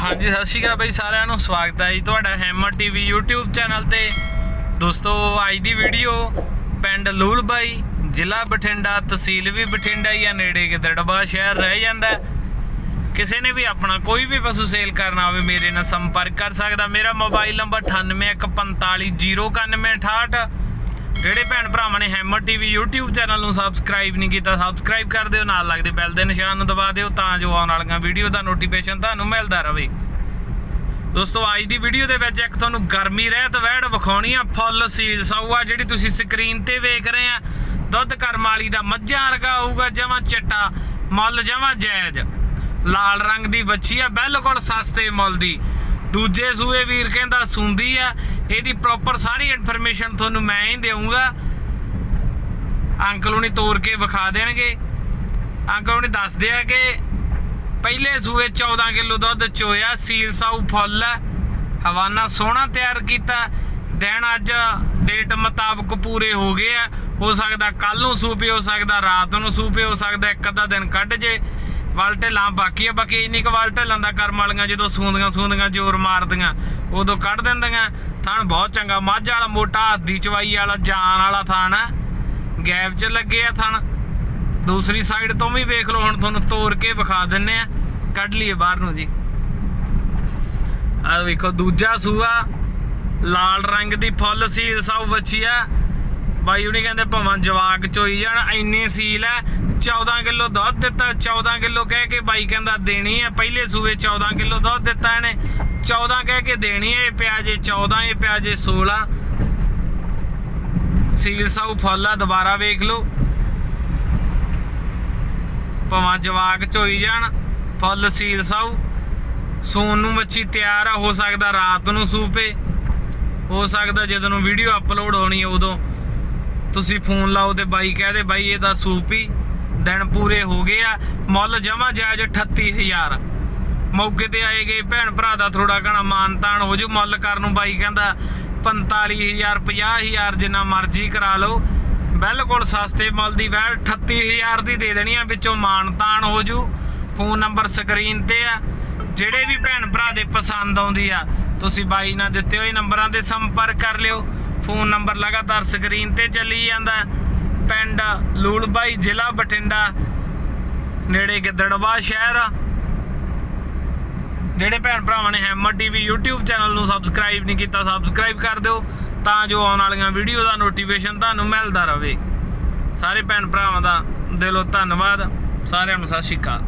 ਹਾਂਜੀ, ਸਤਿ ਸ਼੍ਰੀ ਅਕਾਲ ਬਈ ਸਾਰਿਆਂ ਨੂੰ, ਸਵਾਗਤ ਹੈ ਜੀ ਤੁਹਾਡਾ ਹੈਮਰ ਟੀਵੀ YouTube ਚੈਨਲ ਤੇ। ਦੋਸਤੋ, ਅੱਜ ਦੀ ਵੀਡੀਓ ਪਿੰਡ ਲੂਲਬਾਈ, ਜ਼ਿਲ੍ਹਾ ਬਠਿੰਡਾ, ਤਹਿਸੀਲ ਵੀ ਬਠਿੰਡਾ ਜਾਂ ਆ, ਨੇੜੇ ਗਿੱਦੜਬਾਹ ਸ਼ਹਿਰ ਰਹਿ ਜਾਂਦਾ ਕਿਸੇ ਨੇ ਵੀ ਆਪਣਾ ਕੋਈ ਵੀ ਪਸ਼ੂ ਸੇਲ ਕਰਨਾ ਹੋਵੇ ਮੇਰੇ ਨਾਲ ਸੰਪਰਕ ਕਰ ਸਕਦਾ। ਮੇਰਾ ਮੋਬਾਈਲ ਨੰਬਰ 9815409168 ਜਿਹੜੇ ਭੈਣ ਭਰਾਵਾਂ ਨੇ ਹੈਮਰ ਟੀਵੀ YouTube ਚੈਨਲ ਨੂੰ ਸਬਸਕ੍ਰਾਈਬ ਨਹੀਂ ਕੀਤਾ ਸਬਸਕ੍ਰਾਈਬ ਕਰ ਦਿਓ, ਨਾਲ ਲੱਗਦੇ ਬੈਲ ਦੇ ਨਿਸ਼ਾਨ ਨੂੰ ਦਬਾ ਦਿਓ ਤਾਂ ਜੋ ਆਉਣ ਵਾਲੀਆਂ ਵੀਡੀਓ ਦਾ ਨੋਟੀਫਿਕੇਸ਼ਨ ਤੁਹਾਨੂੰ ਮਿਲਦਾ ਰਹੇ। ਦੋਸਤੋ, ਅੱਜ ਦੀ ਵੀਡੀਓ ਦੇ ਵਿੱਚ ਇੱਕ ਤੁਹਾਨੂੰ ਗਰਮੀ, ਰਹਿਤ, ਵਹਿੜ ਵਿਖਾਉਣੀ ਆ ਫੁੱਲ ਸੀਲ ਸਾਊ ਜਿਹੜੀ ਤੁਸੀਂ ਸਕਰੀਨ ਤੇ ਵੇਖ ਰਹੇ ਆ। ਦੁੱਧ ਕਰਮਾਲੀ ਦਾ ਮੱਝਾਂ ਵਰਗਾ ਹੋਊਗਾ, ਜਮਾਂ ਚਿੱਟਾ ਮੁੱਲ, ਜਮਾਂ ਜਾਇਜ਼ ਲਾਲ ਰੰਗ ਦੀ ਵੱਛੀ ਆ, ਬਿਲਕੁਲ ਸਸਤੇ ਮੁੱਲ ਦੀ। ਦੂਜੇ ਸੂਏ ਵੀਰ ਕਹਿੰਦਾ ਸੁੰਦੀ ਆ, ਇਹਦੀ ਪ੍ਰੋਪਰ ਸਾਰੀ ਇਨਫੋਰਮੇਸ਼ਨ ਤੁਹਾਨੂੰ ਮੈਂ ਹੀ ਦੇਵਾਂਗਾ ਅੰਕਲ ਉਹਨੇ ਤੋੜ ਕੇ ਵਿਖਾ ਦੇਣਗੇ। ਅੰਕਲ ਉਹਨੇ ਦੱਸਦੇ ਆ ਕਿ ਪਹਿਲੇ ਸੂਏ 14 ਕਿਲੋ ਦੁੱਧ ਚੋਇਆ, ਸੀਲ ਸਾਊ ਫੁੱਲ ਹੈ ਹਵਾਨਾ ਸੋਹਣਾ ਤਿਆਰ ਕੀਤਾ। ਦਿਨ ਅੱਜ ਡੇਟ ਮੁਤਾਬਕ ਪੂਰੇ ਹੋ ਗਏ ਆ। ਹੋ ਸਕਦਾ ਕੱਲ ਨੂੰ ਸੂਪੇ ਹੋ ਸਕਦਾ, ਰਾਤ ਨੂੰ ਸੂਪੇ ਹੋ ਸਕਦਾ, ਇੱਕ ਅੱਧਾ ਦਿਨ ਕੱਢ ਜੇ। ਵਲਟੇਲਾਂ ਬਾਕੀ ਆ, ਬਾਕੀ ਇੰਨੀ ਕੁ ਵਲਟੇਲਾਂ ਦਾ ਕਰਮ ਵਾਲੀਆਂ, ਜਦੋਂ ਸੂੰਦੀਆਂ ਸੂੰਦੀਆਂ ਜ਼ੋਰ ਮਾਰਦੀਆਂ, ਉਦੋਂ ਕੱਢ ਦਿੰਦੀਆਂ। ਥਣ ਬਹੁਤ ਚੰਗਾ, ਮੱਝ ਵਾਲਾ ਮੋਟਾ ਹੱਦੀ ਚਵਾਈ ਵਾਲਾ, ਜਾਨ ਵਾਲਾ ਥਣ ਗੈਪ 'ਚ ਲੱਗੇ ਆ ਥਣ। ਦੂਸਰੀ ਸਾਈਡ ਤੋਂ ਵੀ ਵੇਖ ਲਓ, ਹੁਣ ਤੁਹਾਨੂੰ ਤੋੜ ਕੇ ਵਿਖਾ ਦਿੰਨੇ ਆ। ਕੱਢ ਲਈਏ ਬਾਹਰ ਨੂੰ ਜੀ। ਆ ਵੇਖੋ, ਦੂਜਾ ਸੂਆ, ਲਾਲ ਰੰਗ ਦੀ ਫੁੱਲ ਸੀਲ ਸਭ ਆ। ਬਾਈ ਉਹਨੇ ਕਹਿੰਦੇ ਭਾਵਾਂ ਜਵਾਕ ਚੋਈ ਜਾਣ, ਇੰਨੀ ਸੀਲ ਹੈ 14 ਕਿਲੋ ਦੁੱਧ ਦਿੱਤਾ 14 ਕਿਲੋ ਕਹਿ ਕੇ ਬਾਈ ਕਹਿੰਦਾ ਦੇਣੀ ਹੈ, ਪਹਿਲੇ ਸੂਏ 14 ਕਿਲੋ ਦੁੱਧ ਦਿੱਤਾ ਇਹਨੇ 14 ਕਹਿ ਕੇ ਦੇਣੀ ਹੈ ਇਹ ਪਿਆ ਜੇ 14 ਇਹ ਪਿਆ ਜੇ 16 ਸੀਲ ਸਾਊ ਫੁੱਲ ਆ, ਦੁਬਾਰਾ ਵੇਖ ਲਓ। ਭਾਵਾਂ ਜਵਾਕ ਚੋਈ ਜਾਣ, ਫੁੱਲ ਸੀਲ ਸਾਊ। ਸੂਨ ਨੂੰ ਮੱਛੀ ਤਿਆਰ ਆ, ਹੋ ਸਕਦਾ ਰਾਤ ਨੂੰ ਸੂਪੇ, ਹੋ ਸਕਦਾ ਜਦੋਂ ਨੂੰ ਵੀਡੀਓ ਅਪਲੋਡ ਹੋਣੀ ਹੈ ਉਦੋਂ। ਤੁਸੀਂ ਫੋਨ ਲਾਓ ਤੇ ਬਾਈ ਕਹਦੇ ਬਾਈ ਇਹਦਾ ਸੂਪ ਹੀ ਦਿਨ ਪੂਰੇ ਹੋ ਗਏ ਆ, ਮੁੱਲ ਜਮਾ ਜਾਇਜ਼ 38000 ਮੌਕੇ ਤੇ ਆਏ ਗਏ ਭੈਣ ਭਰਾ ਦਾ ਥੋੜਾ ਘਣਾ ਮਾਨਤਾਨ ਹੋ ਜੂ, ਮੁੱਲ ਕਰਨ ਨੂੰ ਬਾਈ ਕਹਿੰਦਾ 45000 50000 ਜਿੰਨਾ ਮਰਜ਼ੀ ਕਰਾ ਲਓ। ਬਿਲਕੁਲ ਸਸਤੇ ਮੁੱਲ ਦੀ ਵੈਲ 38000 ਦੀ ਦੇ ਦੇਣੀ ਆ, ਵਿੱਚੋਂ ਮਾਨਤਾਨ ਹੋ ਜੂ। ਫੋਨ ਨੰਬਰ ਸਕਰੀਨ ਤੇ ਆ, ਜਿਹੜੇ ਵੀ ਭੈਣ ਭਰਾ ਦੇ ਪਸੰਦ ਆਉਂਦੀ ਆ, ਤੁਸੀਂ ਬਾਈ ਨਾਲ ਦਿੱਤੇ ਹੋਏ ਨੰਬਰਾਂ ਤੇ ਸੰਪਰਕ ਕਰ ਲਿਓ। ਫੋਨ ਨੰਬਰ ਲਗਾਤਾਰ ਸਕਰੀਨ ਤੇ ਚੱਲੀ ਜਾਂਦਾ ਪਿੰਡ ਲੂਲਬਾਈ ਜ਼ਿਲ੍ਹਾ ਬਠਿੰਡਾ, ਨੇੜੇ ਗਿੱਦੜਬਾਹ ਸ਼ਹਿਰ। ਆ। ਜਿਹੜੇ ਭੈਣ ਭਰਾਵਾਂ ਨੇ ਹੈਮਰ ਟੀਵੀ YouTube ਚੈਨਲ ਨੂੰ ਸਬਸਕ੍ਰਾਈਬ ਨਹੀਂ ਕੀਤਾ ਸਬਸਕ੍ਰਾਈਬ ਕਰ ਦਿਓ, ਤਾਂ ਜੋ ਆਉਣ ਵਾਲੀਆਂ ਵੀਡੀਓ ਦਾ ਨੋਟੀਫਿਕੇਸ਼ਨ ਤੁਹਾਨੂੰ ਮਿਲਦਾ ਰਹੇ। ਸਾਰੇ ਭੈਣ ਭਰਾਵਾਂ ਦਾ ਦਿਲੋਂ ਧੰਨਵਾਦ। ਸਾਰਿਆਂ ਨੂੰ ਸਤਿ ਸ਼੍ਰੀ ਅਕਾਲ।